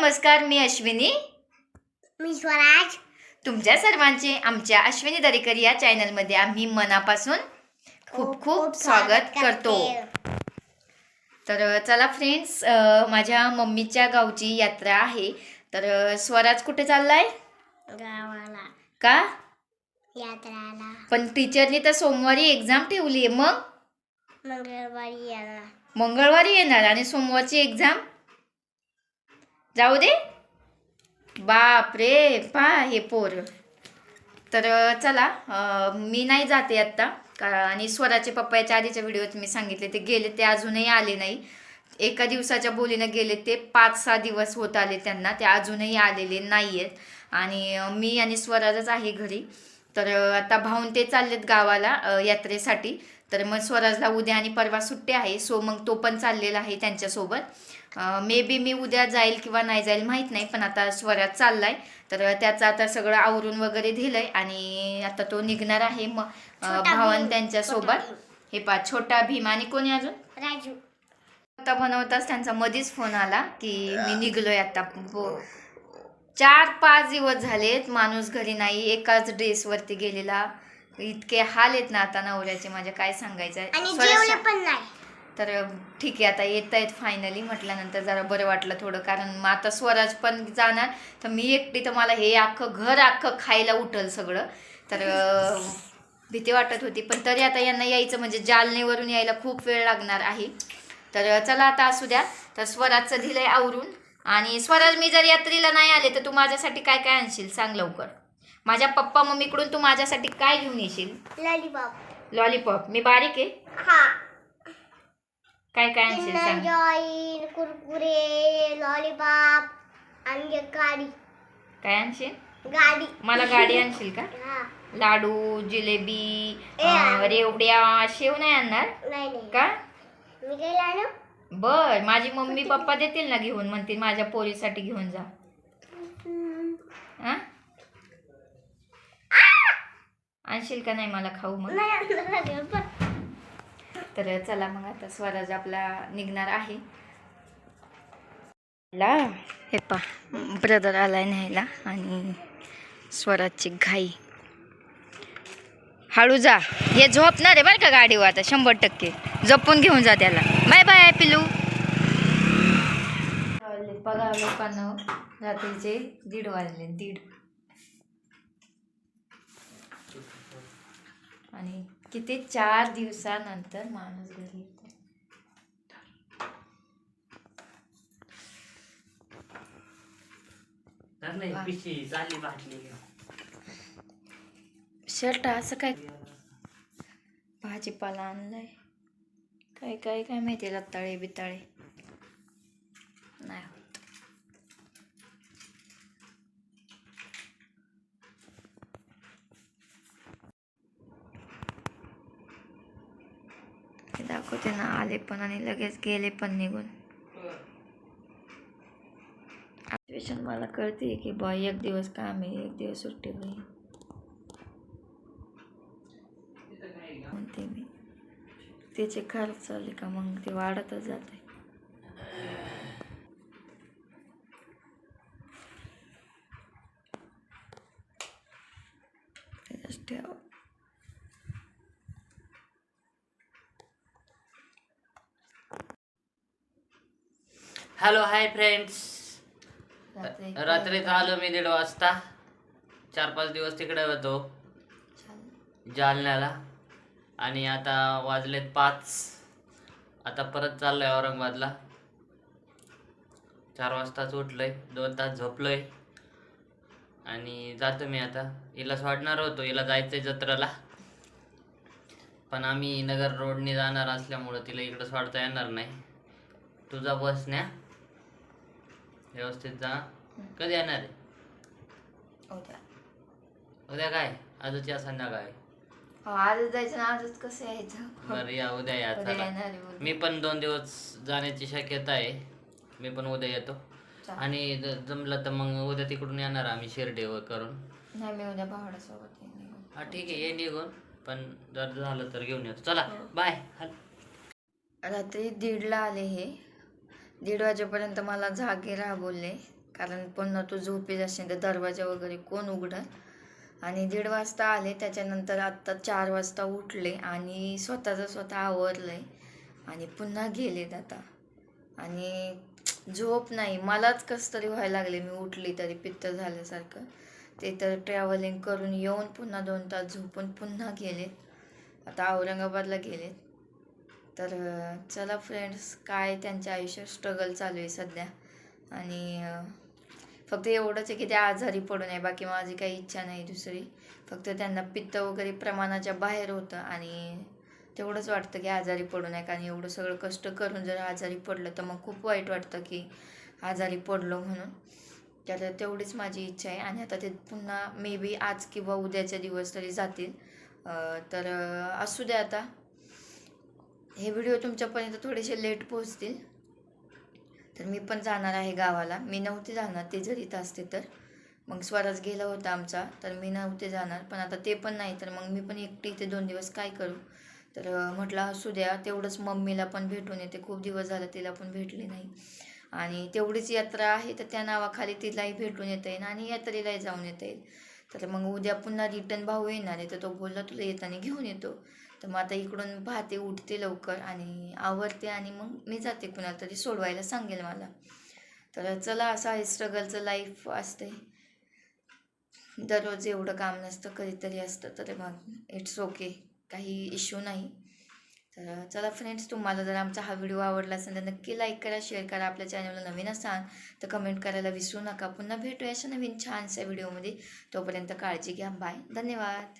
नमस्कार मी अश्विनी. मी स्वराज. तुमच्या सर्वांचे आमच्या अश्विनी दरेकर या चॅनलमध्ये आम्ही मनापासून खूप खूप स्वागत करतो. तर चला फ्रेंड्स माझ्या मम्मीच्या गावची यात्रा आहे. तर स्वराज कुठे चाललाय? गावाला. का? यात्राला. पण टीचरनी तर सोमवारी एक्झाम ठेवली आहे मग? मंगळवारी येणार. मंगळवारी येणार आणि सोमवारची एक्झाम जाऊ दे. बाप रे पा हे पोर. तर चला मी नाही जाते आत्ता. का आणि स्वराचे पप्पा याच्या आधीच्या व्हिडिओत मी सांगितले ते गेले ते अजूनही आले नाही. एका दिवसाच्या बोलीनं गेले ते पाच सहा दिवस होत आले त्यांना ते अजूनही आलेले नाही आहेत आणि मी आणि स्वराजच आहे घरी. तर आता भाऊन ते चाललेत गावाला यात्रेसाठी. तर मग स्वराजला उद्या आणि परवा सुट्टी आहे सो मग तो पण चाललेला आहे त्यांच्यासोबत. मे बी मी उद्या जाईल किंवा नाही जाईल माहीत नाही पण आता स्वराज चाललाय. तर त्याचं आता सगळं आवरून वगैरे दिलंय आणि आता तो निघणार आहे मग भावन त्यांच्यासोबत. हे पा छोटा भीम. आणि कोणी अजून? राजू. आता बनवताच त्यांचा मधीच फोन आला की मी निघलोय आता. बो- चार पाच दिवस झालेत माणूस घरी नाही एकाच ड्रेसवरती गेलेला. इतके हाल आहेत ना आता नवऱ्याचे माझ्या काय सांगायचं आहे. तर ठीक आहे आता येत आहेत फायनली म्हटल्यानंतर जरा बरं वाटलं थोडं कारण मग आता स्वराज पण जाणार. तर मी एकटी तर मला हे अख्खं घर अख्खं खायला उठल सगळं. तर भीती वाटत होती पण तरी आता यांना यायचं म्हणजे जालनेवरून यायला खूप वेळ लागणार आहे. तर चला आता असू द्या. तर स्वराजचं दिलंय आवरून. आणि स्वराज मी जर यात्रेला नाही आले तर तू माझ्यासाठी काय काय आणशील? सांग लवकर. माझ्या पप्पा मम्मीकडून तू माझ्यासाठी काय घेऊन येशील? लॉलीपॉप लॉलीपॉप मी बारीक आहे? हा. काय काय आणशील? किंडर सांग. जॉईन कुरकुरे लॉलीपॉप आणि गाडी. काय आणशील? गाडी. मला गाडी आणशील का? हा. लाडू जिलेबी अं, रेवड्या शेव नाही आणणार? नाही नाही. का? मी काही आणू बर माझी मम्मी पप्पा देतील ना घेऊन म्हणतील माझ्या पोरीसाठी घेऊन जा. हा आणशील का नाही मला खाऊ मग? तर चला मग आता स्वराज आपला निघणार आहे. ला हे पा ब्रदर आलाय न्यायला आणि स्वराजची घाई. हळू जा. हे झोपणार आहे बरं का गाडीवर आता शंभर टक्के. जपून घेऊन जा त्याला. बाय बाय पिलू. बघा लोकांना रात्रीचे दीड वाजले दीड. आणि किती चार दिवसानंतर माणूस घरी येतो. चालली बाटली शर्ट असं काय? भाजीपाला आणलाय. काय काय काय माहिती लताळे बिताळे. नाही होत. दाखवते ना आले पण आणि लगेच गेले पण निघून. मला कळते की बॉय एक दिवस काम आहे एक दिवस सुट्टी होईल म्हणते मी त्याचे खर्च चालले का मग? ते वाढतच जाते. ठेव. हॅलो हाय फ्रेंड्स रात्री रात्रीच आलो मी दीड वाजता. चार पाच दिवस तिकडे होतो. जालन्याला. आणि आता वाजलेत पाच. आता परत चाललोय औरंगाबादला. चार वाजताच उठलोय दोन तास झोपलोय. आणि जातो मी आता. हिला सोडणार होतो हिला जायचंय जत्रेला. पण आम्ही नगर रोडने जाणार असल्यामुळं तिला इकडं सोडता येणार नाही. तुझा बस न्या. व्यवस्थित जा. कधी येणार आहे? उद्या. उद्या काय? आजच या संध्याकाळी. हो, आजच जायचं ना आजच कसं यायचं? बरं या उद्या या उद्या चला. येणार आहे उद्या. मी पण दोन दिवस जाण्याची शक्यता आहे. मी पण उद्या येतो. चालेल. आणि ज- जमलं तर मग उद्या तिकडून येणार आम्ही शिर्डीवर करून. नाही मी उद्या भावड्यासोबत येईन. हा ठीक आहे ये निघून. पण जर झालं तर घेऊन येतो. चला बाय हल. रात्री दीडला आले हे. दीड वाजेपर्यंत मला जागे राहा बोलले. कारण पुन्हा तू झोपेल असेल तर दरवाजा वगैरे कोण उघडल? आणि दीड वाजता आले त्याच्यानंतर आत्ता चार वाजता उठले आणि स्वतःचं स्वतः आवरलं आहे आणि पुन्हा गेलेत आता. आणि झोप नाही मलाच कसं तरी व्हायला लागले मी उठली तरी पित्त झाल्यासारखं. ते तर ट्रॅव्हलिंग करून येऊन पुन्हा दोन तास झोपून पुन्हा गेलेत. आता औरंगाबादला गेलेत. तर चला फ्रेंड्स काय त्यांच्या आयुष्यात स्ट्रगल चालू आहे सध्या? आणि फक्त एवढंच आहे की ते आजारी पडू नये बाकी माझी काही इच्छा नाही दुसरी. फक्त त्यांना पित्त वगैरे प्रमाणाच्या बाहेर होतं आणि तेवढंच वाटतं की आजारी पडू नये कारण एवढं सगळं कष्ट करून जर आजारी पडलं तर मग खूप वाईट वाटतं की आजारी पडलो म्हणून. तर तेवढीच माझी इच्छा आहे आणि आता ते पुन्हा मे बी आज किंवा उद्याच्या दिवस तरी जातील. तर असू द्या आता. हे व्हिडिओ तुमच्यापर्यंत थोडेसे लेट पोहोचतील. तर मी पण जाणार आहे गावाला. मी नव्हते जाणार ते जर इथं असते तर. मग स्वराज गेला होता आमचा तर मी नव्हते जाणार. पण आता ते पण नाही तर मग मी पण एकटी इथे दोन दिवस काय करू? तर म्हटलं असू द्या तेवढंच मम्मीला पण भेटून येते. खूप दिवस झाला तिला पण भेटले नाही. आणि तेवढीच यात्रा आहे तर त्या नावाखाली तिलाही भेटून येता येईल आणि यात्रेलाही जाऊन येता येईल. तर मग उद्या पुन्हा रिटर्न भाऊ येणार आहे तर तो बोलला तुला येताना घेऊन येतो. तर मग आता इकडून पाहते उठते लवकर आणि आवरते आणि मग मी जाते कुणाला तरी सोडवायला सांगेल मला. तर चला असं आहे स्ट्रगलचं लाईफ असते. दररोज एवढं काम नसतं कधीतरी असतं तर मग इट्स ओके काही इश्यू नाही. तर चला फ्रेंड्स तुम्हाला जर आमचा हा व्हिडिओ आवडला असेल तर नक्की लाईक करा शेअर करा. आपल्या चॅनलला नवीन असाल तर कमेंट करायला विसरू नका. पुन्हा भेटूया अशा नवीन छानशा व्हिडिओमध्ये तोपर्यंत काळजी घ्या. बाय धन्यवाद.